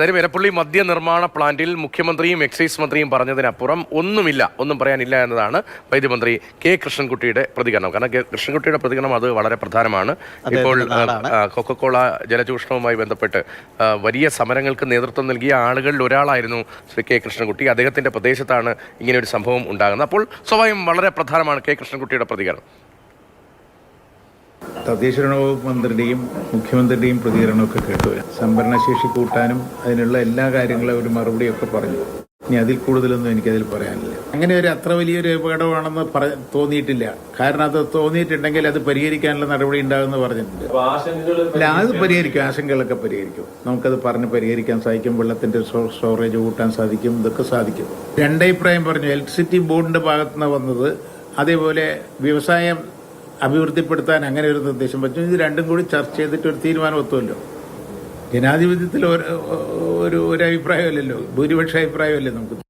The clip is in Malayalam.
അതായത് എരപ്പള്ളി മദ്യനിർമ്മാണ പ്ലാന്റിൽ മുഖ്യമന്ത്രിയും എക്സൈസ് മന്ത്രിയും പറഞ്ഞതിനപ്പുറം ഒന്നുമില്ല ഒന്നും പറയാനില്ല എന്നതാണ് വൈദ്യമന്ത്രി കെ കൃഷ്ണൻകുട്ടിയുടെ പ്രതികരണം. കാരണം കെ കൃഷ്ണൻകുട്ടിയുടെ പ്രതികരണം അത് വളരെ പ്രധാനമാണ്. ഇപ്പോൾ കൊക്കക്കോള ജലചൂഷണവുമായി ബന്ധപ്പെട്ട് വലിയ സമരങ്ങൾക്ക് നേതൃത്വം നൽകിയ ആളുകളിൽ ഒരാളായിരുന്നു ശ്രീ കെ കൃഷ്ണൻകുട്ടി. അദ്ദേഹത്തിന്റെ പ്രദേശത്താണ് ഇങ്ങനെ ഒരു സംഭവം ഉണ്ടാകുന്നത്. അപ്പോൾ സ്വാഭാവികം വളരെ പ്രധാനമാണ് കെ കൃഷ്ണൻകുട്ടിയുടെ പ്രതികരണം. തദ്ദേശഭരണ വകുപ്പ് മന്ത്രിയുടെയും മുഖ്യമന്ത്രിയുടെയും പ്രതികരണമൊക്കെ കേട്ടു. സംഭരണശേഷി കൂട്ടാനും അതിനുള്ള എല്ലാ കാര്യങ്ങളും ഒരു മറുപടിയൊക്കെ പറഞ്ഞു. ഇനി അതിൽ കൂടുതലൊന്നും എനിക്കതിൽ പറയാനില്ല. അങ്ങനെ ഒരു അത്ര വലിയൊരു അപകടമാണെന്ന് പറ തോന്നിയിട്ടില്ല. കാരണം അത് തോന്നിയിട്ടുണ്ടെങ്കിൽ അത് പരിഹരിക്കാനുള്ള നടപടി ഉണ്ടാകുമെന്ന് പറഞ്ഞിട്ടുണ്ട്. അല്ല അത് പരിഹരിക്കും. ആശങ്കകളൊക്കെ പരിഹരിക്കും. നമുക്കത് പറഞ്ഞ് പരിഹരിക്കാൻ സാധിക്കും. വെള്ളത്തിന്റെ സ്റ്റോ- സ്റ്റോറേജ് കൂട്ടാൻ സാധിക്കും. ഇതൊക്കെ സാധിക്കും. രണ്ടഭിപ്രായം പറഞ്ഞു. ഇലക്ട്രിസിറ്റി ബോർഡിന്റെ ഭാഗത്തുനിന്ന് വന്നത്. അതേപോലെ വ്യവസായം അഭിവൃദ്ധിപ്പെടുത്താൻ അങ്ങനെ ഒരു നിർദ്ദേശം പറ്റും ഇത് രണ്ടും കൂടി ചർച്ച ചെയ്തിട്ട് ഒരു തീരുമാനം എത്തുമല്ലോ ജനാധിപത്യത്തിൽ ഒരു ഒരു അഭിപ്രായമല്ലല്ലോ. ഭൂരിപക്ഷ അഭിപ്രായമല്ലേ നമുക്ക്?